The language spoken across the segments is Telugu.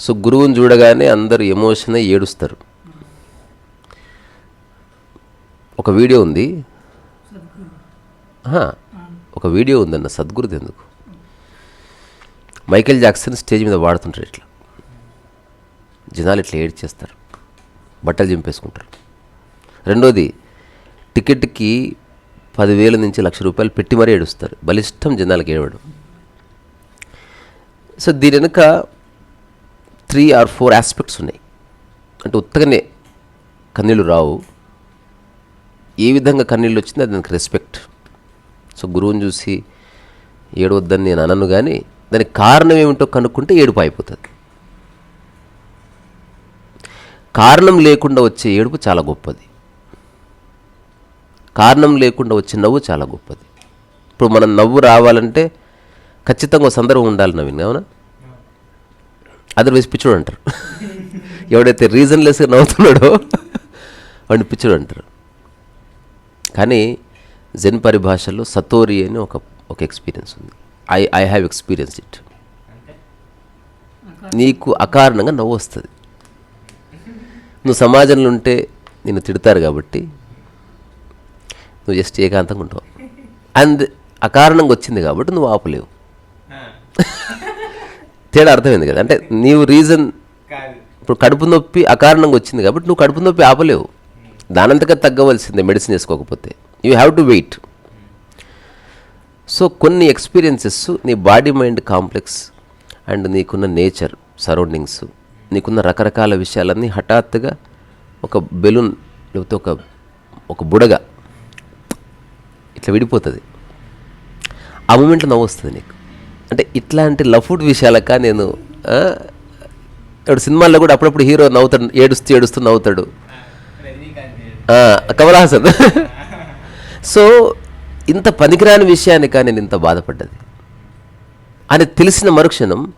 సో గురువుని చూడగానే అందరూ ఎమోషన్ ఏడుస్తారు. ఒక వీడియో ఉంది. ఒక వీడియో ఉందన్న సద్గురుది ఎందుకు? మైకేల్ జాక్సన్ స్టేజ్ మీద వాడుతుంటారు ఇట్లా. జనాలు ఇట్లా ఏడ్చేస్తారు. బట్టలు చింపేసుకుంటారు. రెండోది టికెట్కి పదివేల నుంచి లక్ష రూపాయలు పెట్టి మరీ ఏడుస్తారు. బలిష్టం జనాలకు ఏడవడం. సో దీని వెనుక త్రీ ఆర్ ఫోర్ ఆస్పెక్ట్స్ ఉన్నాయి. అంటే ఉత్తగానే కన్నీళ్ళు రావు. ఏ విధంగా కన్నీళ్ళు వచ్చిందో అది దానికి రెస్పెక్ట్. సో గురువుని చూసి ఏడవద్దని నేను అనను కానీ దానికి కారణం ఏమిటో కనుక్కుంటే ఏడుపు అయిపోతుంది. కారణం లేకుండా వచ్చే ఏడుపు చాలా గొప్పది. కారణం లేకుండా వచ్చే నవ్వు చాలా గొప్పది. ఇప్పుడు మనం నవ్వు రావాలంటే ఖచ్చితంగా ఒక సందర్భం ఉండాలి నవీన్ అవునా? అదర్వైజ్ పిచ్చోడు అంటారు. ఎవడైతే రీజన్లెస్గా నవ్వుతున్నాడో వాడిని పిచ్చోడు అంటారు. కానీ జెన్ పరిభాషలో సతోరి అని ఒక ఒక ఎక్స్పీరియన్స్ ఉంది. I I have experience it నీకు అకారణంగా నవ్వు వస్తుంది. నువ్వు సమాజంలో ఉంటే నిన్ను తిడతారు కాబట్టి నువ్వు జస్ట్ ఏకాంతంగా ఉంటావు. అండ్ అకారణంగా వచ్చింది కాబట్టి నువ్వు ఆపలేవు. తేడా అర్థమైంది కదా? అంటే నీవు రీజన్ ఇప్పుడు కడుపు నొప్పి అకారణంగా వచ్చింది కాబట్టి నువ్వు కడుపు నొప్పి ఆపలేవు. దానంతగా తగ్గవలసిందే మెడిసిన్ వేసుకోకపోతే. You have to wait so కొన్ని ఎక్స్పీరియన్సెస్ నీ బాడీ మైండ్ కాంప్లెక్స్ అండ్ నీకున్న నేచర్ సరౌండింగ్స్ నీకున్న రకరకాల విషయాలన్నీ హఠాత్తుగా ఒక బెలూన్ లేకపోతే ఒక ఒక బుడగ ఇట్లా విడిపోతుంది. ఆ మూమెంట్లో నవ్వు వస్తుంది నీకు. అంటే ఇట్లాంటి లఫుడ్ విషయాలక నేను ఇప్పుడు సినిమాల్లో కూడా అప్పుడప్పుడు హీరో నవ్వుతాడు ఏడుస్తూ ఏడుస్తూ నవ్వుతాడు. ఆ, కమల్ హాసన్. సో ఇంత పనికిరాని విషయానిక నేను ఇంత బాధపడ్డది. అని తెలిసిన మరుక్షణం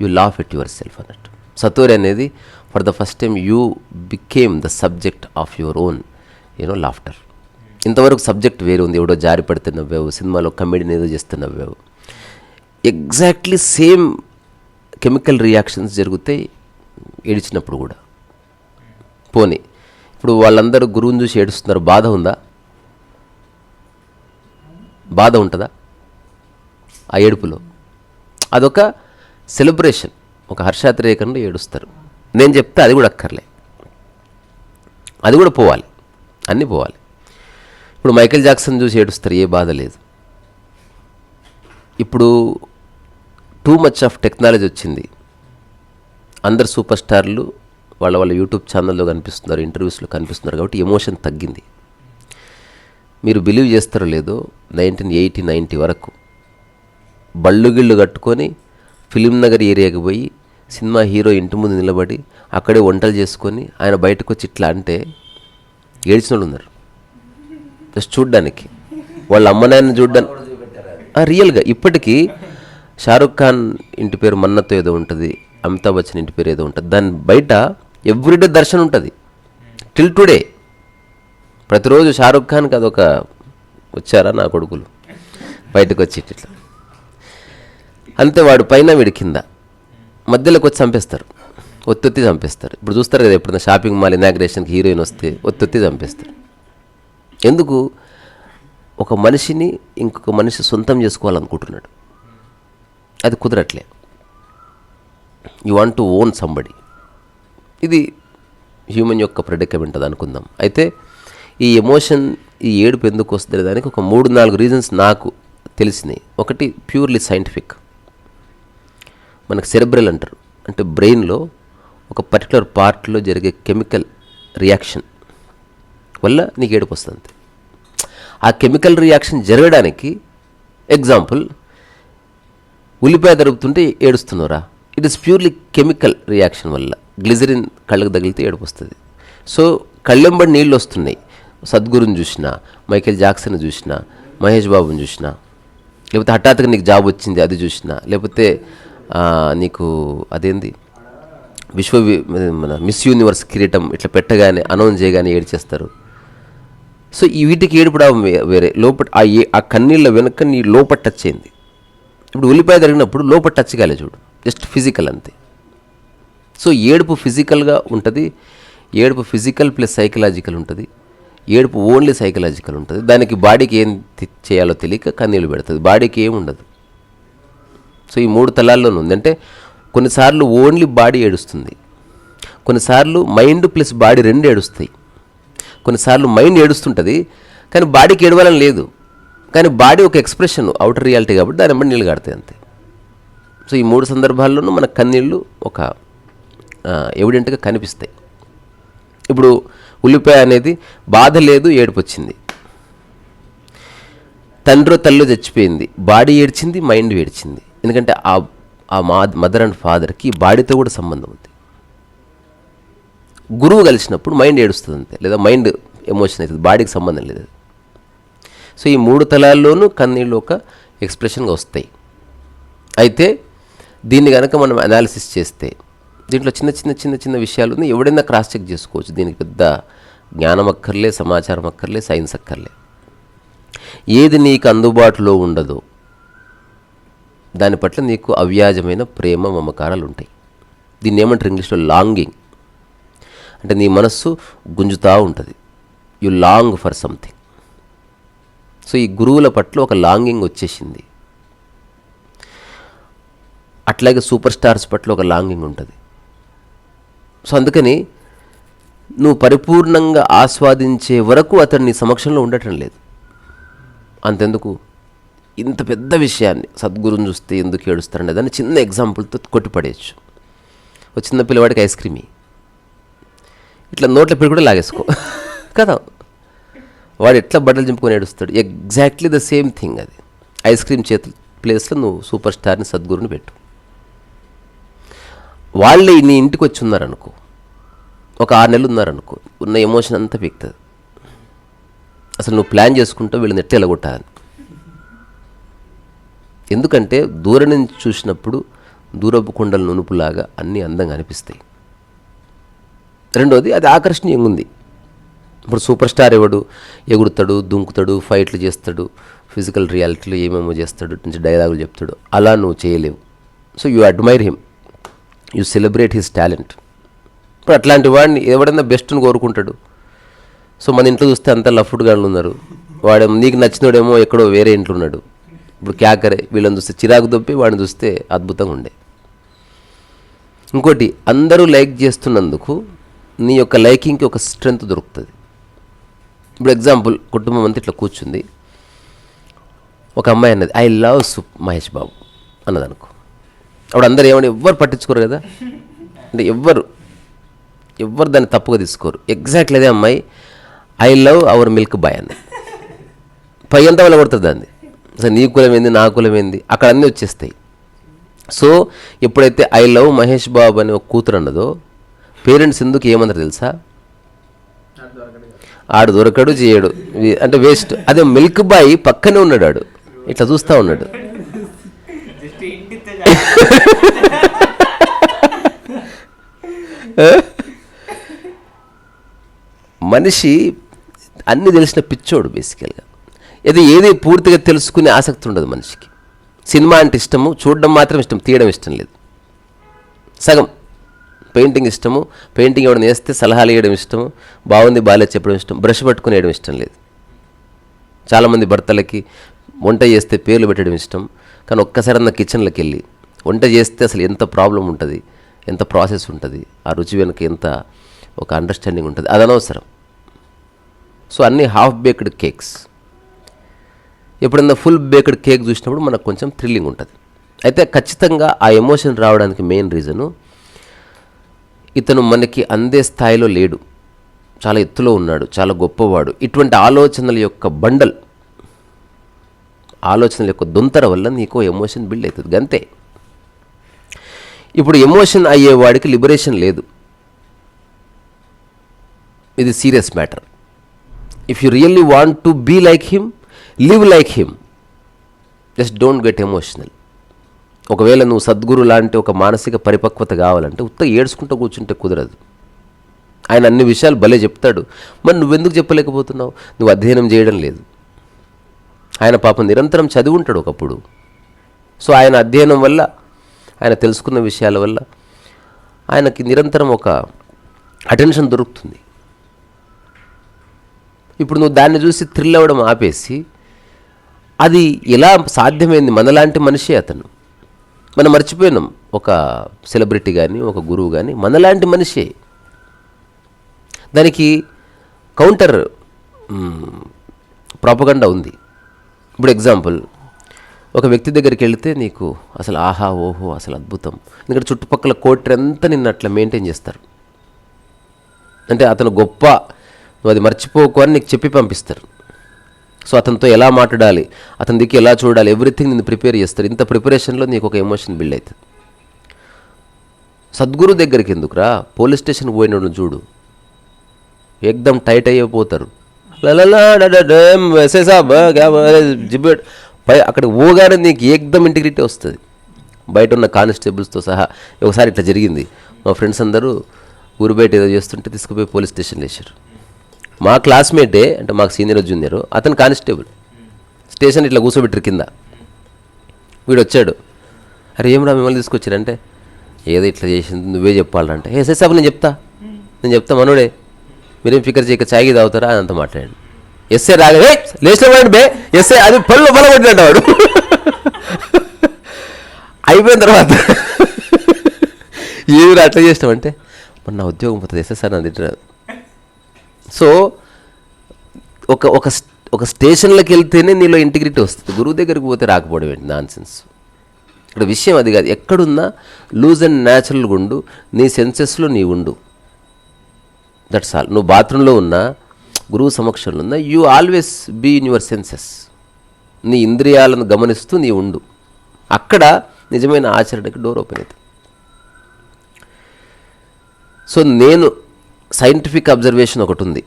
you laugh at yourself అన్నట్టు. సతూరి అనేది for the first time you became the subject of your own you know laughter ఇంతవరకు సబ్జెక్ట్ వేరే ఉంది ఎవడో జారి పడితే నవ్వావు సినిమాలో కమెడీని ఏదో చేస్తే నవ్వావు ఎగ్జాక్ట్లీ సేమ్ కెమికల్ రియాక్షన్స్ జరుగుతాయి ఏడిచినప్పుడు కూడా. పోనీ ఇప్పుడు వాళ్ళందరూ గురువుని చూసి ఏడుస్తున్నారు బాధ ఉందా? బాధ ఉంటుందా? ఆ ఏడుపులో. అదొక సెలబ్రేషన్ ఒక హర్షాతిరేకంలో ఏడుస్తారు. నేను చెప్తే అది కూడా అక్కర్లే. అది కూడా పోవాలి. అన్నీ పోవాలి. ఇప్పుడు మైకేల్ జాక్సన్ చూసి ఏడుస్తారు ఏ బాధ లేదు. ఇప్పుడు టూ మచ్ ఆఫ్ టెక్నాలజీ వచ్చింది. అందరు సూపర్ స్టార్లు వాళ్ళ వాళ్ళ యూట్యూబ్ ఛానల్లో కనిపిస్తున్నారు ఇంటర్వ్యూస్లో కనిపిస్తున్నారు కాబట్టి ఎమోషన్ తగ్గింది. మీరు బిలీవ్ చేస్తారో లేదో నైన్టీన్ ఎయిటీ నైంటీ వరకు బళ్ళు గిళ్ళు కట్టుకొని ఫిలిం నగర్ ఏరియాకి పోయి సినిమా హీరో ఇంటి ముందు నిలబడి అక్కడే వంటలు చేసుకొని ఆయన బయటకు వచ్చి ఇట్లా అంటే ఏడ్చిన ఉన్నారు. జస్ట్ చూడ్డానికి. వాళ్ళ అమ్మ నాయన చూడ్డానికి రియల్గా ఇప్పటికీ షారుఖ్ ఖాన్ ఇంటి పేరు మన్నతో ఏదో ఉంటుంది అమితాబ్ బచ్చన్ ఇంటి పేరు ఏదో ఉంటుంది. దాని బయట ఎవ్రీడే దర్శనం ఉంటుంది. టిల్ టుడే ప్రతిరోజు షారుఖ్ ఖాన్కి అదొక వచ్చారా నా కొడుకులు? బయటకు వచ్చి ఇట్లా. అంతే వాడు పైన వీడి కింద. మధ్యలోకి వచ్చి చంపేస్తారు. ఒత్తొత్తి చంపేస్తారు. ఇప్పుడు చూస్తారు కదా ఎప్పుడైనా షాపింగ్ మాల్ ఇనాగ్రేషన్కి హీరోయిన్ వస్తే ఒత్తొత్తి చంపేస్తారు. ఎందుకు? ఒక మనిషిని ఇంకొక మనిషి సొంతం చేసుకోవాలనుకుంటున్నాడు. అది కుదరట్లే. You want to own somebody ఇది హ్యూమన్ యొక్క ప్రెడికమెంట్ అది అనుకుందాం. అయితే ఈ ఎమోషన్ ఈ ఏడుపు ఎందుకు వస్తుంది దానికి ఒక మూడు నాలుగు రీజన్స్ నాకు తెలిసినాయి. ఒకటి ప్యూర్లీ సైంటిఫిక్ మనకు సెరెబ్రల్ అంటారు. అంటే బ్రెయిన్లో ఒక పర్టికులర్ పార్ట్లో జరిగే కెమికల్ రియాక్షన్ వల్ల నీకు ఏడుపు వస్తుంది. ఆ కెమికల్ రియాక్షన్ జరగడానికి ఎగ్జాంపుల్ ఉల్లిపాయ దొరుకుతుంటే ఏడుస్తున్నారా it is purely chemical reaction వల్ల. గ్లిజరిన్ కళ్ళకు తగిలితే ఏడుపు వస్తుంది. సో కళ్ళెంబడి నీళ్ళు వస్తున్నాయి. సద్గురుని చూసినా మైకేల్ జాక్సన్ చూసినా మహేష్ బాబుని చూసినా లేకపోతే హఠాత్తుగా నీకు జాబ్ వచ్చింది అది చూసినా లేకపోతే నీకు అదేంది? విశ్వ మన మిస్ యూనివర్స్ కిరీటం ఇట్లా పెట్టగానే అనౌన్స్ చేయగానే ఏడ్చేస్తారు. సో ఈ వీటికి ఏడుపుడు వేరే. లోపల ఆ ఏ ఆ కన్నీళ్ళ వెనక నీ లోపల టచ్ అయింది ఇప్పుడు ఉల్లిపాయ జరిగినప్పుడు లోపల టచ్ కాలే చూడు. జస్ట్ ఫిజికల్ అంతే. సో ఏడుపు ఫిజికల్గా ఉంటుంది. ఏడుపు ఫిజికల్ ప్లస్ సైకలాజికల్ ఉంటుంది. ఏడుపు ఓన్లీ సైకలాజికల్ ఉంటుంది. దానికి బాడీకి ఏం చేయాలో తెలియక కన్నీళ్ళు పెడుతుంది. బాడీకి ఏం ఉండదు. సో ఈ మూడు తలాల్లోనూ ఉంది. అంటే కొన్నిసార్లు ఓన్లీ బాడీ ఏడుస్తుంది. కొన్నిసార్లు మైండ్ ప్లస్ బాడీ రెండు ఏడుస్తాయి. కొన్నిసార్లు మైండ్ ఏడుస్తుంటుంది కానీ బాడీకి ఏడవాలని లేదు. కానీ బాడీ ఒక ఎక్స్ప్రెషన్ అవుటర్ రియాలిటీ కాబట్టి దాని వెంబడి నీళ్ళు కడతాయి అంతే. సో ఈ మూడు సందర్భాల్లోనూ మన కన్నీళ్ళు ఒక ఎవిడెంట్గా కనిపిస్తాయి. ఇప్పుడు ఉల్లిపాయ అనేది బాధ లేదు ఏడుపు వచ్చింది తండ్రో తల్లో చచ్చిపోయింది. బాడీ ఏడ్చింది మైండ్ ఏడ్చింది. ఎందుకంటే ఆ ఆ మా మదర్ అండ్ ఫాదర్కి బాడీతో కూడా సంబంధం ఉంది. గురువు కలిసినప్పుడు మైండ్ ఏడుస్తుంది అంతే లేదా మైండ్ ఎమోషన్ అవుతుంది బాడీకి సంబంధం లేదు సో ఈ మూడు తలాల్లోనూ కన్నీళ్ళు ఒక ఎక్స్ప్రెషన్గా వస్తాయి. అయితే దీన్ని కనుక మనం అనాలిసిస్ చేస్తే దీంట్లో చిన్న చిన్న చిన్న చిన్న విషయాలు ఉన్నాయి. ఎవడైనా క్రాస్ చెక్ చేసుకోవచ్చు. దీనికి పెద్ద జ్ఞానం అక్కర్లే సమాచారం అక్కర్లే సైన్స్ అక్కర్లే. ఏది నీకు అందుబాటులో ఉండదో దాని పట్ల నీకు అవ్యాజమైన ప్రేమ మమకారాలు ఉంటాయి. దీన్ని ఏమంటారు ఇంగ్లీష్లో లాంగింగ్? అంటే నీ మనస్సు గుంజుతూ ఉంటుంది. You long for something so ఈ గురువుల పట్ల ఒక లాంగింగ్ వచ్చేసింది. అట్లాగే సూపర్ స్టార్స్ పట్ల ఒక లాంగింగ్ ఉంటుంది. సో అందుకని నువ్వు పరిపూర్ణంగా ఆస్వాదించే వరకు అతను నీ సమక్షంలో ఉండటం లేదు. అంతెందుకు? ఇంత పెద్ద విషయాన్ని సద్గురుని చూస్తే ఎందుకు ఏడుస్తారనే దాన్ని చిన్న ఎగ్జాంపుల్తో కొట్టిపడేయచ్చు. ఒక చిన్న పిల్లవాడికి ఐస్ క్రీమ్ ఇట్లా నోట్ల పెట్టి కూడా లాగేసుకో. కదా? వాడు ఎట్లా బట్టలు చింపుకొని ఏడుస్తాడు? ఎగ్జాక్ట్లీ ద సేమ్ థింగ్ అది. ఐస్ క్రీమ్ చేతి ప్లేస్లో నువ్వు సూపర్ స్టార్ని సద్గురుని పెట్టు. వాళ్ళే నీ ఇంటికి వచ్చి ఉన్నారనుకో ఒక ఆరు నెలలు ఉన్నారనుకో ఉన్న ఎమోషన్ అంతా పీకుతుంది అసలు నువ్వు ప్లాన్ చేసుకుంటావు వీళ్ళని ఎట్లా ఎలగొట్టాలని. ఎందుకంటే దూరం నుంచి చూసినప్పుడు దూరపు కొండల నునుపులాగా అన్నీ అందంగా అనిపిస్తాయి. రెండోది అది ఆకర్షణీయంగా ఉంది. ఇప్పుడు సూపర్ స్టార్ ఎవడు? ఎగురుతాడు దుంకుతాడు ఫైట్లు చేస్తాడు ఫిజికల్ రియాలిటీలో ఏమేమో చేస్తాడు నుంచి డైలాగులు చెప్తాడు. అలా నువ్వు చేయలేవు. So you admire him. You celebrate his talent. ఇప్పుడు అట్లాంటి వాడిని ఎవడన్నా బెస్ట్ని కోరుకుంటాడు? సో మన ఇంట్లో చూస్తే అంతా లఫ్డ్ గాళ్ళు ఉన్నారు. వాడేమో నీకు నచ్చినోడేమో ఎక్కడో వేరే ఇంట్లో ఉన్నాడు. ఇప్పుడు క్యాకరే వీళ్ళని చూస్తే చిరాకు దొప్పి వాడిని చూస్తే అద్భుతంగా ఉండే. ఇంకోటి అందరూ లైక్ చేస్తున్నందుకు నీ యొక్క లైకింగ్కి ఒక స్ట్రెంగ్త్ దొరుకుతుంది. ఇప్పుడు ఎగ్జాంపుల్ కుటుంబం అంతా ఇట్లా కూర్చుంది. ఒక అమ్మాయి అన్నది ఐ లవ్ సుప్ మహేష్ బాబు అన్నది అనుకో అప్పుడు అందరు ఏమని ఎవ్వరు పట్టించుకోరు కదా? అంటే ఎవ్వరు ఎవ్వరు దాన్ని తప్పుగా తీసుకోరు. ఎగ్జాక్ట్లీ అదే అమ్మాయి I love our milk boy అన్నది. పై అంతా వల్ల కొడుతుంది దాన్ని. అసలు నీ కులం ఏంది నా కులం ఏంది అక్కడ అన్నీ వచ్చేస్తాయి. సో ఎప్పుడైతే ఐ లవ్ మహేష్ బాబు అనే ఒక కూతురు అన్నదో పేరెంట్స్ ఎందుకు ఏమన్నారు తెలుసా? ఆడు దొరకడు చేయడు. అంటే వేస్ట్ అదే మిల్క్ బాయ్ పక్కనే ఉన్నాడు ఆడు. ఇట్లా చూస్తూ ఉన్నాడు. మనిషి అన్ని తెలిసిన పిచ్చోడు బేసికల్గా ఇది ఏది పూర్తిగా తెలుసుకునే ఆసక్తి ఉండదు మనిషికి. సినిమా అంటే ఇష్టము చూడడం మాత్రం ఇష్టం తీయడం ఇష్టం లేదు. సగం. పెయింటింగ్ ఇష్టము పెయింటింగ్ ఎవడని వేస్తే సలహాలు ఇవ్వడం ఇష్టము బాగుంది బాగాలేదు చెప్పడం ఇష్టం బ్రష్ పట్టుకుని వేయడం ఇష్టం లేదు. చాలామంది భర్తలకి వంట చేస్తే పేర్లు పెట్టడం ఇష్టం కానీ ఒక్కసారి కిచెన్లోకి వెళ్ళి వంట చేస్తే అసలు ఎంత ప్రాబ్లం ఉంటుంది ఎంత ప్రాసెస్ ఉంటుంది ఆ రుచి వెనుక ఎంత ఒక అండర్స్టాండింగ్ ఉంటుంది అది అనవసరం. సో అన్నీ హాఫ్ బేక్డ్ కేక్స్ ఎప్పుడన్నా ఫుల్ బేక్డ్ కేక్ చూసినప్పుడు మనకు కొంచెం థ్రిల్లింగ్ ఉంటుంది. అయితే ఖచ్చితంగా ఆ ఎమోషన్ రావడానికి మెయిన్ రీజను ఇతను మనకి అందే స్థాయిలో లేడు. చాలా ఎత్తులో ఉన్నాడు చాలా గొప్పవాడు. ఇటువంటి ఆలోచనల యొక్క బండల్ ఆలోచనల యొక్క దొంతర వల్ల నీకు ఎమోషన్ బిల్డ్ అవుతుంది అంతే ఇప్పుడు ఎమోషన్ అయ్యేవాడికి లిబరేషన్ లేదు. ఇది serious matter if you really want to be like him live like him. Just don't get emotional. ఒకవేళ నువ్వు సద్గురు లాంటి ఒక మానసిక పరిపక్వత కావాలంటే ఉత్త ఏడ్చుకుంటూ కూర్చుంటే కుదరదు. ఆయన అన్ని విషయాలు భలే చెప్తాడు. మరి నువ్వెందుకు చెప్పలేకపోతున్నావు? నువ్వు అధ్యయనం చేయడం లేదు. ఆయన పాపం నిరంతరం చదివి ఉంటాడు ఒకప్పుడు. సో ఆయన అధ్యయనం వల్ల ఆయన తెలుసుకున్న విషయాల వల్ల ఆయనకి నిరంతరం ఒక అటెన్షన్ దొరుకుతుంది. ఇప్పుడు నువ్వు దాన్ని చూసి థ్రిల్ అవ్వడం ఆపేసి అది ఎలా సాధ్యమైంది మనలాంటి మనిషే అతను. మనం మర్చిపోయినాం. ఒక సెలబ్రిటీ కానీ ఒక గురువు కానీ మనలాంటి మనిషే. దానికి కౌంటర్ ప్రాపగండా ఉంది. ఇప్పుడు ఎగ్జాంపుల్ ఒక వ్యక్తి దగ్గరికి వెళితే నీకు అసలు ఆహా ఓహో అసలు అద్భుతం. ఎందుకంటే చుట్టుపక్కల కోటర్ అంతా నిన్ను అట్లా మెయింటైన్ చేస్తారు. అంటే అతను గొప్ప నువ్వు అది మర్చిపోకు అని నీకు చెప్పి పంపిస్తారు. సో అతనితో ఎలా మాట్లాడాలి? అతని దిక్కు ఎలా చూడాలి? ఎవ్రీథింగ్ నేను ప్రిపేర్ చేస్తారు ఇంత ప్రిపరేషన్లో నీకు ఒక ఎమోషన్ బిల్డ్ అవుతుంది సద్గురు దగ్గరికి ఎందుకురా? పోలీస్ స్టేషన్ పోయినోడు చూడు. ఏకదం టైట్ అయిపోతారు లలలా పై అక్కడ ఓగానే నీకు ఏకదం ఇంటిగ్రిటీ వస్తుంది. బయట ఉన్న కానిస్టేబుల్స్తో సహా. ఒకసారి ఇట్లా జరిగింది. మా ఫ్రెండ్స్ అందరూ ఊరు బయట ఏదో చేస్తుంటే తీసుకుపోయి పోలీస్ స్టేషన్లో వేసారు మా క్లాస్మేటే అంటే మాకు సీనియర్ జూనియర్ అతను కానిస్టేబుల్ స్టేషన్ ఇట్లా కూర్చోబెట్టారు కింద. వీడు వచ్చాడు అరే ఏమిరా మిమ్మల్ని తీసుకొచ్చారంటే? ఏదో ఇట్లా చేసింది నువ్వే చెప్పాలంటే. ఏ సే సాబ్ నేను చెప్తా. నేను చెప్తా మనోడే. మీరేం ఫికర్ చేయక చాయకి తాగుతారా అని అంత మాట్లాడండి. ఎస్ఏ రాగలే లేచిన బే. ఎస్ఏ అది పళ్ళు బలపడినట్టు వాడు. అయిపోయిన తర్వాత ఏమి అట్లా చేసినామంటే మరి నా ఉద్యోగం పోతుంది ఎస్ఎస్ఆర్ సార్ నా సో ఒక ఒక ఒక స్టేషన్లోకి వెళ్తేనే నీలో ఇంటిగ్రిటీ వస్తుంది. గురువు దగ్గరికి పోతే రాకపోవడం ఏంటి? నాన్ సెన్స్ ఇక్కడ విషయం అది కాదు. ఎక్కడున్నా లూజ్ అండ్ న్యాచురల్గా ఉండు. నీ సెన్సెస్లో నీ ఉండు. దట్స్ ఆల్ నువ్వు బాత్రూంలో ఉన్నా గురువు సమక్షంలో ఉన్నా you always be in your senses నీ ఇంద్రియాలను గమనిస్తూ నీ ఉండు. అక్కడ నిజమైన ఆచరణకి డోర్ ఓపెన్ అవుతుంది. సో నేను సైంటిఫిక్ అబ్జర్వేషన్ ఒకటి ఉంది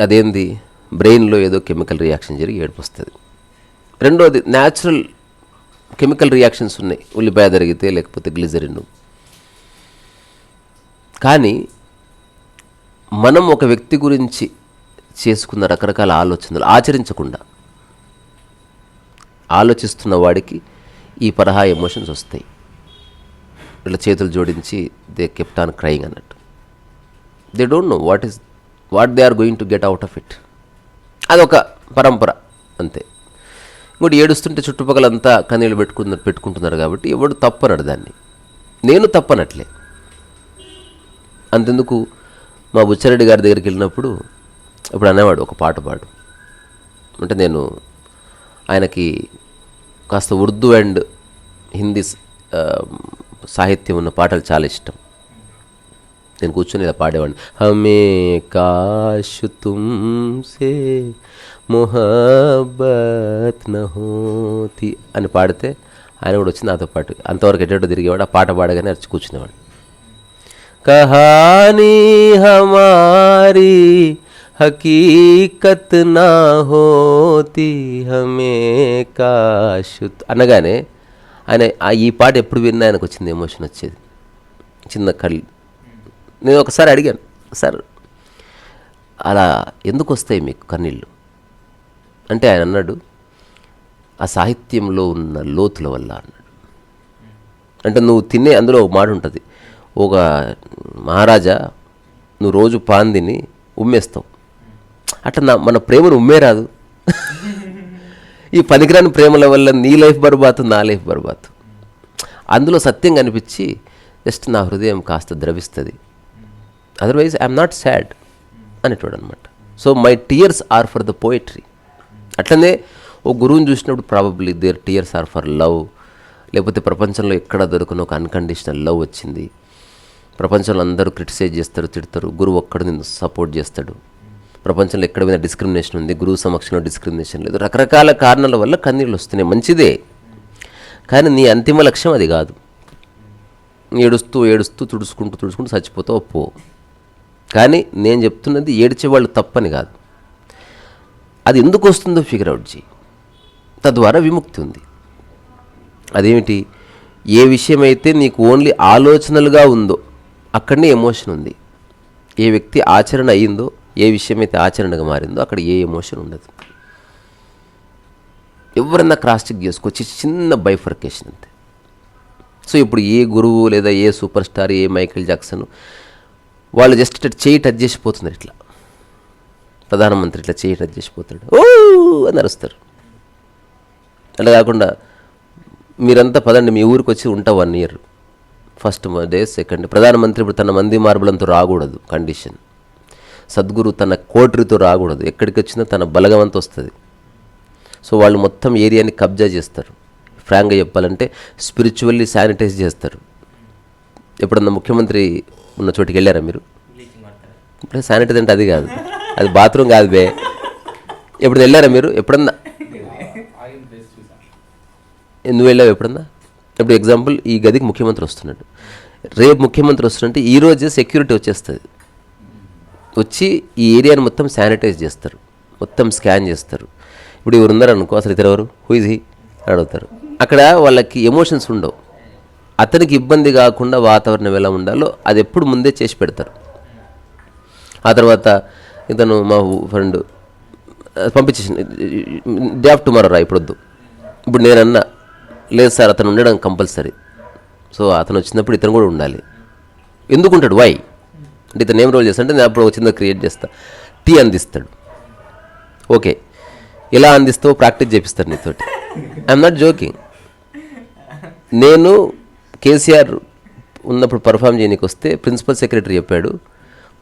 అదేంది? బ్రెయిన్లో ఏదో కెమికల్ రియాక్షన్ జరిగి ఏడుపు వస్తుంది రెండోది న్యాచురల్ కెమికల్ రియాక్షన్స్ ఉన్నాయి. ఉల్లిపాయ జరిగితే లేకపోతే గ్లిజరిన్. కానీ మనం ఒక వ్యక్తి గురించి చేసుకున్న రకరకాల ఆలోచనలు ఆచరించకుండా ఆలోచిస్తున్న వాడికి ఈ పరహా ఎమోషన్స్ వస్తాయి. వీళ్ళ చేతులు జోడించి దే కెప్టాన్ క్రయింగ్ అన్నట్టు. They don't know what is what they are going to get out of it అదొక పరంపర అంతే. ఇంకోటి ఏడుస్తుంటే చుట్టుపక్కలంతా కన్నీళ్ళు పెట్టుకున్నారు పెట్టుకుంటున్నారు కాబట్టి ఎవడు తప్పనడు దాన్ని. నేను తప్పనట్లే. అంతెందుకు మా బుచ్చారెడ్డి గారి దగ్గరికి వెళ్ళినప్పుడు ఇప్పుడు అనేవాడు ఒక పాట పాడు. అంటే నేను ఆయనకి కాస్త ఉర్దూ అండ్ హిందీ సాహిత్యం ఉన్న పాటలు చాలా ఇష్టం. నేను కూర్చొని ఇలా పాడేవాడిని. హమే కాశు తుంసే మొహబత్ నహోతి అని పాడితే ఆయన కూడా వచ్చి నాతో పాటు అంతవరకు ఎటో తిరిగేవాడు. ఆ పాట పాడగానే అరిచి కూర్చునేవాడు. కహానీ హమారీ హకీకత్ నా హోతి హమే కాశు అనగానే ఆయన ఈ పాట ఎప్పుడు విన్నా ఆయనకు వచ్చింది ఎమోషన్ వచ్చేది. చిన్న కళ్ళు. నేను ఒకసారి అడిగాను సార్ అలా ఎందుకు వస్తాయి మీకు కన్నీళ్ళు? అంటే ఆయన అన్నాడు ఆ సాహిత్యంలో ఉన్న లోతుల వల్ల అన్నాడు. అంటే నువ్వు తినే అందులో ఒక మాట ఉంటుంది ఒక మహారాజా నువ్వు రోజు పాందిని ఉమ్మేస్తావు. అట్లా నా మన ప్రేమను ఉమ్మేరాదు ఈ పనికిరాని ప్రేమల వల్ల నీ లైఫ్ బర్బాతు నా లైఫ్ బర్బాతు. అందులో సత్యం కనిపించి జస్ట్ నా హృదయం కాస్త ద్రవిస్తుంది. అదర్వైజ్ ఐఎమ్ నాట్ సాడ్ అనేటోడు అనమాట so my tears are for the poetry అట్లనే ఓ గురువుని చూసినప్పుడు probably their tears are for love లేకపోతే ప్రపంచంలో ఎక్కడ దొరకని ఒక అన్కండిషనల్ లవ్ వచ్చింది. ప్రపంచంలో అందరూ క్రిటిసైజ్ చేస్తారు తిడతారు. గురువు ఒక్కడు నిన్ను సపోర్ట్ చేస్తాడు. ప్రపంచంలో ఎక్కడ పోయినా డిస్క్రిమినేషన్ ఉంది. గురువు సమక్షంలో డిస్క్రిమినేషన్ లేదు. రకరకాల కారణాల వల్ల కన్నీళ్ళు వస్తున్నాయి. మంచిదే. కానీ నీ అంతిమ లక్ష్యం అది కాదు. ఏడుస్తూ ఏడుస్తూ తుడుచుకుంటూ తుడుచుకుంటూ చచ్చిపోతావు పో. కానీ నేను చెప్తున్నది ఏడ్చేవాళ్ళు తప్పని కాదు. అది ఎందుకు వస్తుందో ఫిగర్ అవుట్ చేయి తద్వారా విముక్తి ఉంది. అదేమిటి? ఏ విషయమైతే నీకు ఓన్లీ ఆలోచనలుగా ఉందో అక్కడనే ఎమోషన్ ఉంది. ఏ వ్యక్తి ఆచరణ అయ్యిందో ఏ విషయమైతే ఆచరణగా మారిందో అక్కడ ఏ ఎమోషన్ ఉండదు. ఎవరన్నా క్రాస్ చెక్ చేసుకోవచ్చు చిన్న బైఫర్కేషన్ అంతే. సో ఇప్పుడు ఏ గురువు లేదా ఏ సూపర్ స్టార్ ఏ మైకేల్ జాక్సన్ వాళ్ళు జస్ట్ ఇట్లా చేయి టచ్ చేసిపోతున్నారు ఇట్లా. ప్రధానమంత్రి ఇట్లా చేయి టచ్ చేసిపోతున్నాడు. ఓ అని అరుస్తారు. అలా కాకుండా మీరంతా పదండి మీ ఊరికి వచ్చి ఉంటా one year first day second ప్రధానమంత్రి ఇప్పుడు తన మంది మార్బలంతో రాకూడదు కండిషన్ సద్గురు తన కోటరితో రాకూడదు. ఎక్కడికి వచ్చినా తన బలగవంత వస్తుంది. సో వాళ్ళు మొత్తం ఏరియాని కబ్జా చేస్తారు. ఫ్రాంక్గా చెప్పాలంటే స్పిరిచువల్లీ శానిటైజ్ చేస్తారు. ఎప్పుడన్నా ముఖ్యమంత్రి ఉన్న చోటికి వెళ్ళారా మీరు? ఇప్పుడు శానిటైజ్ అంటే అది కాదు. అది బాత్రూమ్ కాదు బే. ఎప్పుడు వెళ్ళారా మీరు? ఎప్పుడన్నా? నువ్వు వెళ్ళావు ఎప్పుడన్నా? ఇప్పుడు ఎగ్జాంపుల్ ఈ గదికి ముఖ్యమంత్రి వస్తున్నాడు. రేపు ముఖ్యమంత్రి వస్తున్నట్టే ఈ రోజే సెక్యూరిటీ వచ్చేస్తుంది. వచ్చి ఈ ఏరియాని మొత్తం శానిటైజ్ చేస్తారు. మొత్తం స్కాన్ చేస్తారు. ఇప్పుడు ఎవరు ఉన్నారు అనుకో అసలు ఇతరు ఎవరు హూ ఇస్ హీ అడుగుతారు. అక్కడ వాళ్ళకి ఎమోషన్స్ ఉండవు. అతనికి ఇబ్బంది కాకుండా వాతావరణం ఎలా ఉండాలో అది ఎప్పుడు ముందే చేసి పెడతారు. ఆ తర్వాత ఇతను మా ఫ్రెండ్ పంపించేసి డే ఆఫ్ టుమారో రా ఇప్పుడు వద్దు ఇప్పుడు నేను అన్నా లేదు సార్ అతను ఉండడం కంపల్సరీ. సో అతను వచ్చినప్పుడు ఇతను కూడా ఉండాలి. ఎందుకు ఉంటాడు వై అంటే ఇతను ఏం రోల్ చేస్తాడంటే నేను అప్పుడు వచ్చిందో క్రియేట్ చేస్తా. టీ అందిస్తాడు. ఓకే. ఎలా అందిస్తావో ప్రాక్టీస్ చేపిస్తాడు నీతోటి. ఐఎమ్ నాట్ జోకింగ్ నేను కేసీఆర్ ఉన్నప్పుడు పర్ఫామ్ చేయడానికి వస్తే ప్రిన్సిపల్ సెక్రటరీ చెప్పాడు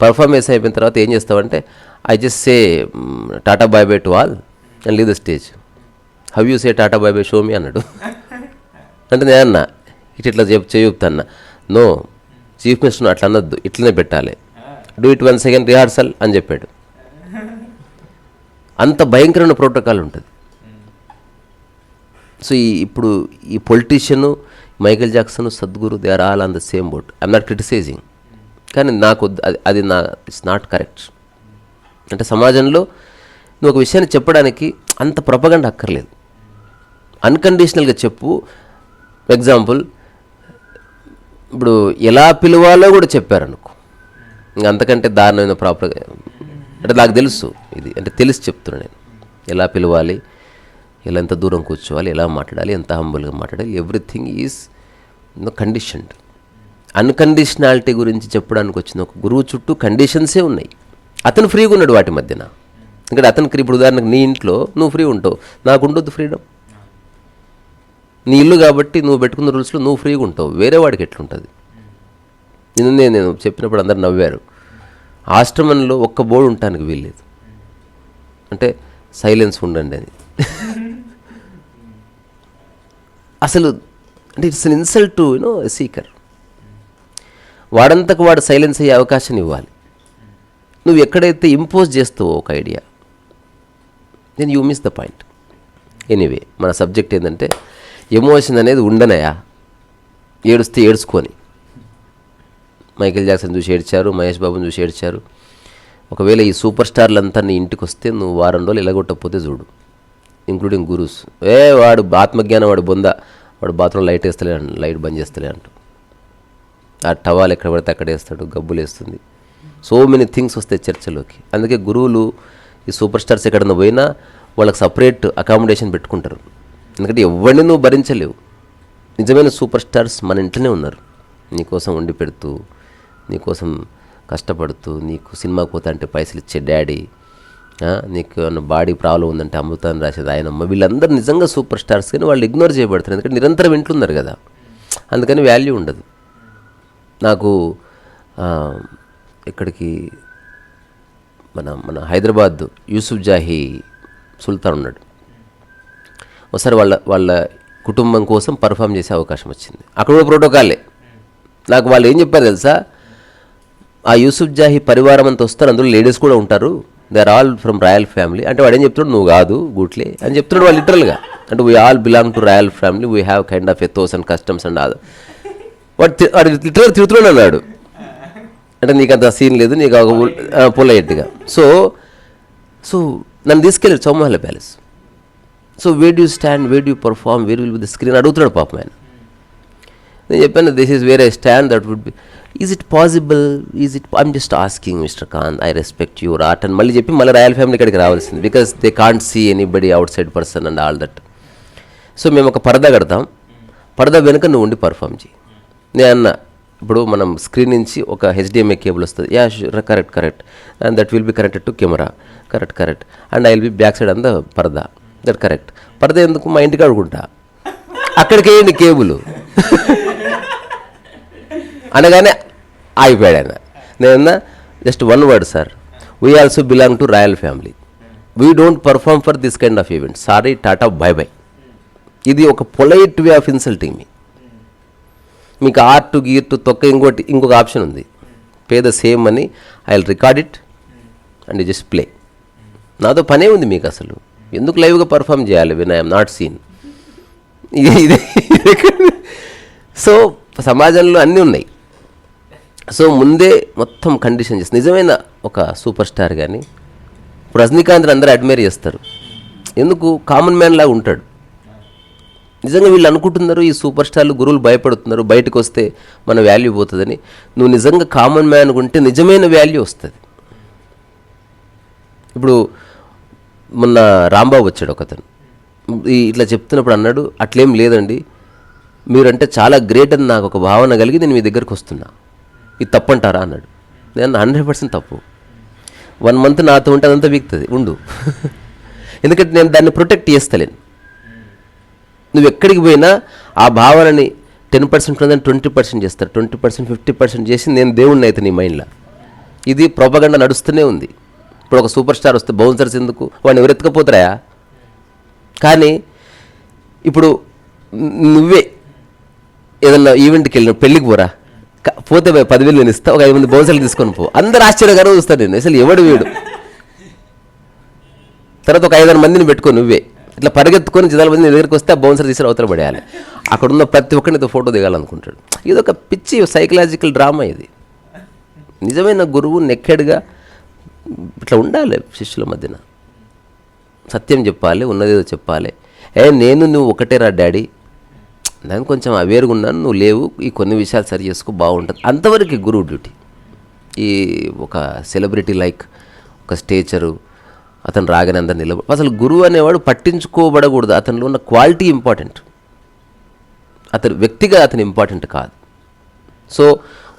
పర్ఫార్మెన్స్ అయిపోయిన తర్వాత ఏం చేస్తావంటే I just say tata bye bye to all and leave the stage how you say tata bye bye show me అన్నాడు. అంటే నేను అన్నా ఇటు ఇట్లా చెప్ చెప్తాన్న నో చీఫ్ మినిస్టర్ అట్లా అనొద్దు ఇట్లనే పెట్టాలి. Do it one second rehearsal అని చెప్పాడు. అంత భయంకరమైన ప్రోటోకాల్ ఉంటుంది. సో ఈ ఇప్పుడు ఈ politician Michael Jackson Sadhguru they are all on the same boat I'm not criticising కానీ నాకు అది అది నా ఇట్స్ నాట్ కరెక్ట్ అంటే సమాజంలో నువ్వు ఒక విషయాన్ని చెప్పడానికి అంత ప్రపగండ అక్కర్లేదు. అన్కండిషనల్గా చెప్పు. ఎగ్జాంపుల్ ఇప్పుడు ఎలా పిలవాలో కూడా చెప్పారనుకో ఇంకా అంతకంటే దారుణమైన ప్రాపర్ అంటే నాకు తెలుసు ఇది. అంటే తెలిసి చెప్తున్నాను నేను. ఎలా పిలవాలి? ఎలా ఎంత దూరం కూర్చోవాలి ఎలా మాట్లాడాలి ఎంత హంబుల్గా మాట్లాడాలి ఎవ్రీథింగ్ ఈజ్ కండిషన్డ్ అన్కండిషనాలిటీ గురించి చెప్పడానికి వచ్చిన ఒక గురువు చుట్టూ కండిషన్సే ఉన్నాయి. అతను ఫ్రీగా ఉన్నాడు వాటి మధ్యన. ఇక్కడ అతనికి ఇప్పుడు ఉదాహరణకు నీ ఇంట్లో నువ్వు ఫ్రీ ఉంటావు. నాకు ఉండొద్దు ఫ్రీడమ్ నీ ఇల్లు కాబట్టి నువ్వు పెట్టుకున్న రూల్స్లో నువ్వు ఫ్రీగా ఉంటావు. వేరే వాడికి ఎట్లుంటుంది? నిన్న నేను చెప్పినప్పుడు అందరు నవ్వారు. ఆశ్రమంలో ఒక్క బోర్డు ఉండటానికి వీల్లేదు. అంటే సైలెన్స్ ఉండండి అని. అసలు అంటే it's an insult to you know seeker వాడంతకు వాడు సైలెన్స్ అయ్యే అవకాశం ఇవ్వాలి. నువ్వు ఎక్కడైతే ఇంపోజ్ చేస్తావో ఒక idea then you miss the point anyway మన సబ్జెక్ట్ ఏంటంటే ఎమోషన్ అనేది ఉండనయా? ఏడుస్తే ఏడ్చుకొని. మైకేల్ జాక్సన్ చూసి ఏడ్చారు మహేష్ బాబుని చూసి ఏడ్చారు. ఒకవేళ ఈ సూపర్ స్టార్లంతా నీ ఇంటికి వస్తే నువ్వు వారం రోజులు ఎలగొట్టకపోతే చూడు. ఇంక్లూడింగ్ గురుస్ ఏ వాడు ఆత్మజ్ఞానం వాడు బొంద. వాడు బాత్రూమ్ లైట్ వేస్తలే లైట్ బంద్ చేస్తలే అంట. ఆ టవాల్ ఎక్కడ పడితే అక్కడ వేస్తాడు గబ్బులు వేస్తుంది. సో మెనీ థింగ్స్ వస్తాయి చర్చలోకి. అందుకే గురువులు ఈ సూపర్ స్టార్స్ ఎక్కడన్నా పోయినా వాళ్ళకి సపరేట్ అకామిడేషన్ పెట్టుకుంటారు. ఎందుకంటే ఎవరిని నువ్వు భరించలేవు. నిజమైన సూపర్ స్టార్స్ మన ఇంట్లోనే ఉన్నారు. నీకోసం వండి పెడుతూ నీకోసం కష్టపడుతూ నీకు సినిమాకి పోతా అంటే పైసలు ఇచ్చే డాడీ నీకు బాడీ ప్రాబ్లం ఉందంటే అమృతాన్ని రాసేది ఆయనమ్మ వీళ్ళందరూ నిజంగా సూపర్ స్టార్స్ కానీ వాళ్ళు ఇగ్నోర్ చేయబడతారు. ఎందుకంటే నిరంతరం వింటున్నారు కదా. అందుకని వాల్యూ ఉండదు. నాకు ఇక్కడికి మన మన హైదరాబాద్ యూసుఫ్ జాహీ సుల్తాన్ ఉన్నాడు. ఒకసారి వాళ్ళ వాళ్ళ కుటుంబం కోసం పర్ఫామ్ చేసే అవకాశం వచ్చింది. అక్కడ కూడా ప్రోటోకాలే. నాకు వాళ్ళు ఏం చెప్పారు తెలుసా? ఆ యూసుఫ్ జాహీ పరివారం అంతా వస్తారు అందులో లేడీస్ కూడా ఉంటారు. They are all from royal family అంటే వాడు ఏం చెప్తున్నాడు? నువ్వు కాదు గూట్లే అని చెప్తున్నాడు వాళ్ళు లిటరల్గా అంటే we all belong to royal family we have kind of ethos and customs and all వాడు వాడు లిటరల్ తిరుగుతున్నాడు అన్నాడు. అంటే నీకు అంత సీన్ లేదు నీకు ఒక పొలైట్గా సో సో నన్ను తీసుకెళ్ళి Chowmahalla palace. So where you stand where you perform where will be the screen అడుగుతున్నాడు పాపం ఆయన. నేను చెప్పాను this is where I stand that would be is it possible is it I'm just asking mister Khan I respect your art అని మళ్ళీ చెప్పి మళ్ళీ రాయల్ ఫ్యామిలీ ఇక్కడికి రావాల్సింది. Because they can't see anybody outside person and all that so మేము ఒక పరదా కడతాం. పరదా వెనుక నువ్వు ఉండి పర్ఫామ్ చేయి నేను అన్న ఇప్పుడు మనం స్క్రీన్ నుంచి ఒక హెచ్డిఎంఐ కేబుల్ వస్తుంది. Ya correct correct and that will be connected to camera correct correct and I will be back side అంద పరదా. దట్ కరెక్ట్ పరదా ఎందుకు మా ఇంటికి అడుగుంటా అక్కడికి వేయండి కేబుల్ అనగానే ఆగిపోయాడు ఆయన నేను just one word sir we also belong to royal family we don't perform for this kind of event sorry tata bye bye ఇది ఒక పొలైట్ వే ఆఫ్ ఇన్సల్టింగ్ మీ మీకు ఆర్ట్ గీర్ట్ తొక్క ఇంకోటి ఇంకొక ఆప్షన్ ఉంది. పే ద సేమ్ అని I will record it and just play నాతో పనే ఉంది మీకు అసలు. ఎందుకు లైవ్గా పర్ఫామ్ చేయాలి విన్ ఐఎమ్ నాట్ సీన్ ఇది సో సమాజంలో అన్నీ ఉన్నాయి. సో ముందే మొత్తం కండిషన్ చేసి నిజమైన ఒక సూపర్ స్టార్ కానీ ఇప్పుడు రజనీకాంత్ని అందరూ అడ్మైర్ చేస్తారు. ఎందుకు? కామన్ మ్యాన్ లాగా ఉంటాడు. నిజంగా వీళ్ళు అనుకుంటున్నారు ఈ సూపర్ స్టార్లు గురువులు భయపడుతున్నారు బయటకు వస్తే మన వాల్యూ పోతుందని. నువ్వు నిజంగా కామన్ మ్యాన్ ఉంటే నిజమైన వాల్యూ వస్తుంది. ఇప్పుడు మొన్న రాంబాబు వచ్చాడు ఒకతను. ఇట్లా చెప్తున్నప్పుడు అన్నాడు అట్లేం లేదండి. మీరంటే చాలా గ్రేట్ అని నాకు ఒక భావన కలిగి నేను మీ దగ్గరకు వస్తున్నా. ఇది తప్పు అంటారా అన్నాడు. నేను హండ్రెడ్ పర్సెంట్ తప్పు. వన్ మంత్ నాతో ఉంటే అదంతా వీక్తుంది. ఉండు. ఎందుకంటే నేను దాన్ని ప్రొటెక్ట్ చేస్తలేను. నువ్వు ఎక్కడికి పోయినా ఆ భావనని టెన్ పర్సెంట్ ఉన్నదని ట్వంటీ పర్సెంట్ చేస్తారు. ట్వంటీ పర్సెంట్ ఫిఫ్టీ పర్సెంట్ చేసి నేను దేవుణ్ణి అయితే నీ మైండ్లో. ఇది ప్రొపగండ నడుస్తూనే ఉంది. ఇప్పుడు ఒక సూపర్ స్టార్ వస్తే బౌన్సర్స్ ఎందుకు? వాడిని ఎవరెత్తుకపోతారా కానీ ఇప్పుడు నువ్వే ఏదన్నా ఈవెంట్కి వెళ్ళిన పెళ్ళికి పోరా? పోతే పోయి పదివేలు నేను ఇస్తా ఒక ఐదు మంది బౌన్సర్లు తీసుకొని పో. అందరు ఆశ్చర్యకరంగా చూస్తాను నేను అసలు ఎవడు వీడు? తర్వాత ఒక ఐదారు మందిని పెట్టుకో నువ్వే. ఇట్లా పరిగెత్తుకొని జనాల మంది దగ్గరికి వస్తే ఆ బౌన్సర్ తీసి అవతల పడేయాలి. అక్కడ ఉన్న ప్రతి ఒక్కరిని ఫోటో దిగాలనుకుంటాడు. ఇది ఒక పిచ్చి సైకలాజికల్ డ్రామా ఇది. నిజమైన గురువు నెక్కెడ్గా ఇట్లా ఉండాలి శిష్యుల మధ్యన. సత్యం చెప్పాలి ఉన్నదేదో చెప్పాలి. ఏ నేను నువ్వు ఒకటేరా డాడీ. నేను కొంచెం అవేర్గా ఉన్నాను నువ్వు లేవు ఈ కొన్ని విషయాలు సరి చేసుకో బాగుంటుంది. అంతవరకు గురువు డ్యూటీ ఈ ఒక సెలబ్రిటీ లైక్ ఒక స్టేచరు అతను రాగానే అందరు నిలబ అసలు గురువు అనేవాడు పట్టించుకోబడకూడదు. అతనిలో ఉన్న క్వాలిటీ ఇంపార్టెంట్ అతని వ్యక్తిగా అతను ఇంపార్టెంట్ కాదు. సో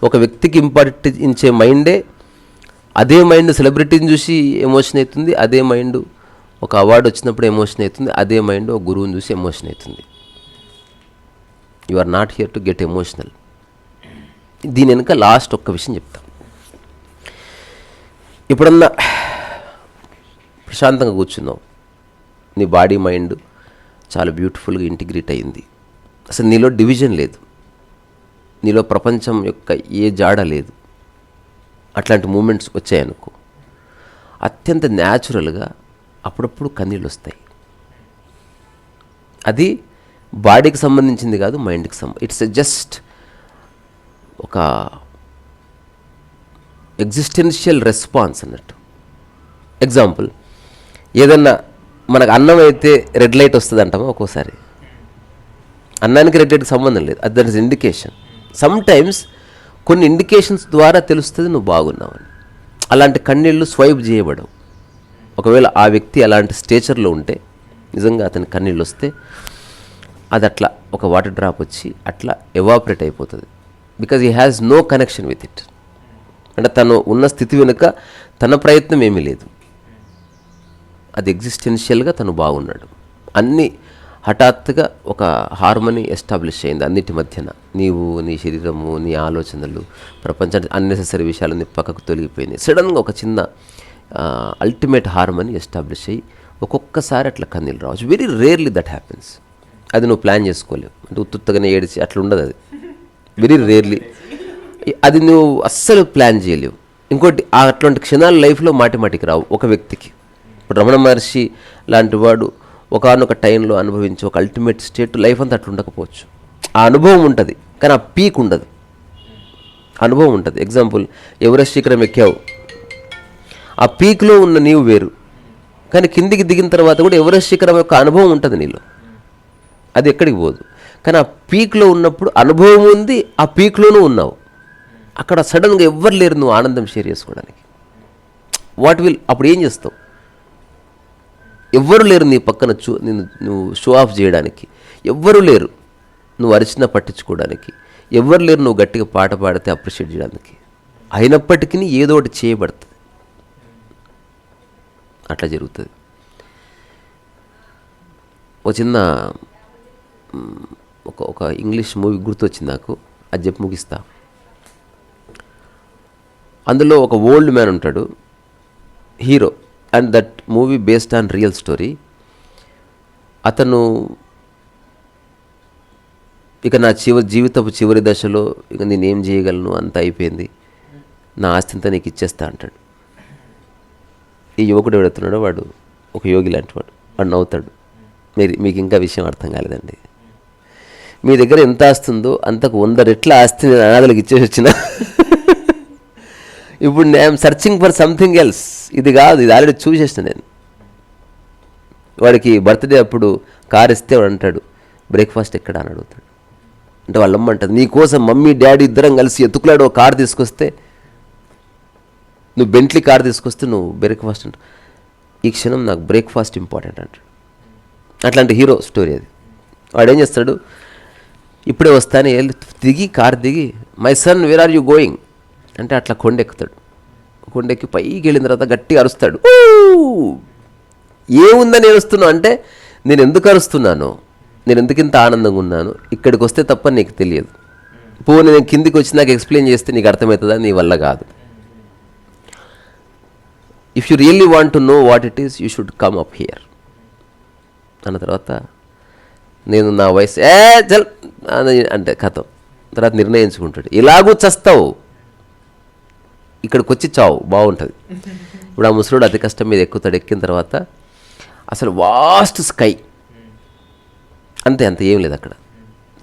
ఒక వ్యక్తికి ఇంపార్టెంట్ ఇచ్చే మైండే అదే మైండ్ సెలబ్రిటీని చూసి ఎమోషన్ అవుతుంది అదే మైండ్ ఒక అవార్డు వచ్చినప్పుడు ఎమోషన్ అవుతుంది అదే మైండ్ ఒక గురువుని చూసి ఎమోషన్ అవుతుంది. You are not here to get emotional దీని వెనుక లాస్ట్ ఒక్క విషయం చెప్తాం ఇప్పుడన్నా ప్రశాంతంగా కూర్చున్నావు. నీ బాడీ మైండ్ చాలా బ్యూటిఫుల్గా ఇంటిగ్రేట్ అయింది. అసలు నీలో డివిజన్ లేదు. నీలో ప్రపంచం యొక్క ఏ జాడ లేదు. అట్లాంటి మూమెంట్స్ వచ్చాయనుకో అత్యంత న్యాచురల్గా అప్పుడప్పుడు కన్నీళ్ళు వస్తాయి. అది బాడీకి సంబంధించింది కాదు మైండ్కి సంబంధ ఇట్స్ జస్ట్ ఒక ఎగ్జిస్టెన్షియల్ రెస్పాన్స్ అన్నట్టు. ఎగ్జాంపుల్ ఏదన్నా మనకు అన్నం అయితే రెడ్ లైట్ వస్తుంది అంటామా ఒక్కోసారి? అన్నానికి రెడ్ లైట్కి సంబంధం లేదు అది దట్ ఇస్ ఇండికేషన్ సమ్టైమ్స్ కొన్ని ఇండికేషన్స్ ద్వారా తెలుస్తుంది నువ్వు బాగున్నావని అలాంటి కన్నీళ్ళు స్వైప్ చేయబడవు. ఒకవేళ ఆ వ్యక్తి అలాంటి స్టేచర్లో ఉంటే నిజంగా అతని కన్నీళ్ళు వస్తే అది అట్లా ఒక వాటర్ డ్రాప్ వచ్చి అట్లా ఎవాపరేట్ అయిపోతుంది. Because he has no connection with it అంటే తను ఉన్న స్థితి వెనుక తన ప్రయత్నం ఏమీ లేదు. అది ఎగ్జిస్టెన్షియల్గా తను బాగున్నాడు. అన్ని హఠాత్తుగా ఒక హార్మనీ ఎస్టాబ్లిష్ అయింది అన్నిటి మధ్యన. నీవు నీ శరీరము నీ ఆలోచనలు ప్రపంచానికి అన్నెసెసరీ విషయాలన్నీ పక్కకు తొలగిపోయింది సడన్గా ఒక చిన్న అల్టిమేట్ హార్మోని ఎస్టాబ్లిష్ అయ్యి ఒక్కొక్కసారి అట్లా కన్నీళ్ళు రావచ్చు. వెరీ రేర్లీ దట్ హ్యాపెన్స్ అది నువ్వు ప్లాన్ చేసుకోలేవు. అంటే ఉత్తుత్తగానే ఏడిచి అట్లా ఉండదు అది. వెరీ రేర్లీ అది నువ్వు అస్సలు ప్లాన్ చేయలేవు. ఇంకోటి అట్లాంటి క్షణాలు లైఫ్లో మాటి మాటికి రావు ఒక వ్యక్తికి. ఇప్పుడు రమణ మహర్షి లాంటి వాడు ఒకనొక టైంలో అనుభవించి ఒక అల్టిమేట్ స్టేట్ లైఫ్ అంతా అట్లా ఉండకపోవచ్చు. ఆ అనుభవం ఉంటుంది కానీ ఆ పీక్ ఉండదు. అనుభవం ఉంటుంది. ఎగ్జాంపుల్ ఎవరెస్ట్ శిఖరం ఎక్కావు. ఆ పీక్లో ఉన్న నీవు వేరు. కానీ కిందికి దిగిన తర్వాత కూడా ఎవరెస్ట్ శిఖరం యొక్క అనుభవం ఉంటుంది నీలో. అది ఎక్కడికి పోదు. కానీ ఆ పీక్లో ఉన్నప్పుడు అనుభవం ఉంది ఆ పీక్లోనూ ఉన్నావు. అక్కడ సడన్గా ఎవ్వరు లేరు నువ్వు ఆనందం షేర్ చేసుకోవడానికి. వాట్ విల్ అప్పుడు ఏం చేస్తావు? ఎవ్వరు లేరు నీ పక్కన చూ నేను నువ్వు షో ఆఫ్ చేయడానికి. ఎవ్వరు లేరు నువ్వు అరిచినా పట్టించుకోవడానికి. ఎవ్వరు లేరు నువ్వు గట్టిగా పాట పాడితే అప్రిషియేట్ చేయడానికి. అయినప్పటికీ ఏదో ఒకటి చేయబడుతుంది. అట్లా జరుగుతుంది. ఒక చిన్న ఒక ఒక ఇంగ్లీష్ మూవీ గుర్తొచ్చింది నాకు. అది చెప్పి ముగిస్తా. అందులో ఒక ఓల్డ్ మ్యాన్ ఉంటాడు. Hero and that movie based on real story అతను ఇక నా చివరి జీవితపు చివరి దశలో ఇక నేనేం చేయగలను అంత అయిపోయింది. నా ఆస్తి అంతా నీకు ఇచ్చేస్తా అంటాడు. ఈ యువకుడు ఎవడెత్తున్నాడో వాడు ఒక యోగి లాంటి వాడు. వాడు నవ్వుతాడు. మీరు మీకు ఇంకా విషయం అర్థం కాలేదండి. మీ దగ్గర ఎంత ఆస్తుందో అంతకు వంద రెట్ల ఆస్తి నేను అనాథలకు ఇచ్చేసి వచ్చిన. ఇప్పుడు నేను సర్చింగ్ ఫర్ సంథింగ్ ఎల్స్ ఇది కాదు ఇది ఆల్రెడీ చూసేసిన నేను. వాడికి బర్త్డే అప్పుడు కార్ ఇస్తే వాడు అంటాడు బ్రేక్ఫాస్ట్ ఎక్కడ? అని అడుగుతాడు. అంటే వాళ్ళ అమ్మ అంటుంది నీకోసం మమ్మీ డాడీ ఇద్దరం కలిసి ఎత్తుకులాడు ఒక కార్ తీసుకొస్తే నువ్వు బెంట్లీ కార్ తీసుకొస్తే నువ్వు బ్రేక్ఫాస్ట్ అంటావు. ఈ క్షణం నాకు బ్రేక్ఫాస్ట్ ఇంపార్టెంట్ అంటాడు. అట్లాంటి హీరో స్టోరీ అది. వాడు ఏం చేస్తాడు ఇప్పుడే వస్తాను వెళ్ళి దిగి కార్ దిగి my son where are you going అంటే అట్లా కొండెక్కుతాడు. కొండెక్కి పైకి వెళ్ళిన తర్వాత గట్టిగా అరుస్తాడు. ఏముందని ఏడుస్తున్నావు అంటే నేను ఎందుకు అరుస్తున్నాను నేను ఎందుకు ఇంత ఆనందంగా ఉన్నాను ఇక్కడికి వస్తే తప్ప నీకు తెలియదు. పోనీ నేను కిందికి వచ్చి నాకు ఎక్స్ప్లెయిన్ చేస్తే నీకు అర్థమవుతుందా? నీ వల్ల కాదు. If you really want to know what it is you should come up here అన్న తర్వాత నేను నా వయసు ఏ జల్ అని అంటే కథం. తర్వాత నిర్ణయించుకుంటాడు. ఇలాగూ చస్తావు. ఇక్కడికి వచ్చి చావు. బాగుంటుంది. ఇప్పుడు ఆ ముసలుడు అతి కష్టం మీద ఎక్కుతాడు. ఎక్కిన తర్వాత అసలు వాస్ట్ స్కై అంతే అంత ఏం లేదు అక్కడ.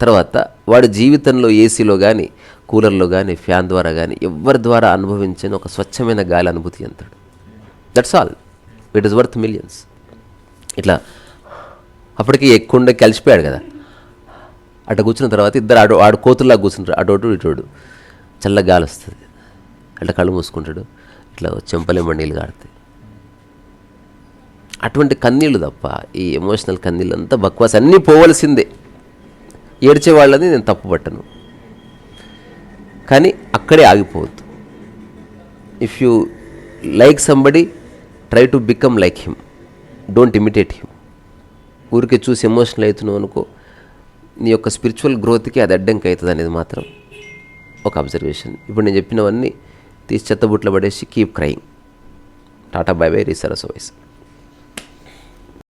తర్వాత వాడి జీవితంలో ఏసీలో కానీ కూలర్లో కానీ ఫ్యాన్ ద్వారా కానీ ఎవరి ద్వారా అనుభవించని ఒక స్వచ్ఛమైన గాలి అనుభూతి అంతాడు. That's all it is worth millions ఇట్లా అప్పటికి ఎక్కుండే కలిసిపోయాడు కదా. అటు కూర్చున్న తర్వాత ఇద్దరు ఆడు ఆడు కోతుల్లా కూర్చుంటారు. అటోటు ఇటోడు చల్ల గాలి వస్తుంది. అట్లా కళ్ళు మూసుకుంటాడు. ఇట్లా చెంపలేమ నీళ్ళు కాడతాయి. అటువంటి కన్నీళ్ళు తప్ప ఈ ఎమోషనల్ కన్నీళ్ళు అంతా బక్వాస్ అన్నీ పోవలసిందే. ఏడ్చే వాళ్ళని నేను తప్పుపట్టను కానీ అక్కడే ఆగిపోవద్దు. If you like somebody try to become like him don't imitate him ఊరికే చూసి ఎమోషనల్ అవుతున్నావు అనుకో నీ యొక్క స్పిరిచువల్ గ్రోత్కి అది అడ్డంకి అవుతుంది అనేది మాత్రం ఒక అబ్జర్వేషన్ ఇప్పుడు నేను చెప్పినవన్నీ తీసి చెత్తబుట్లో పడేసి keep crying Tata bye bye రీసరస్ వాయిస్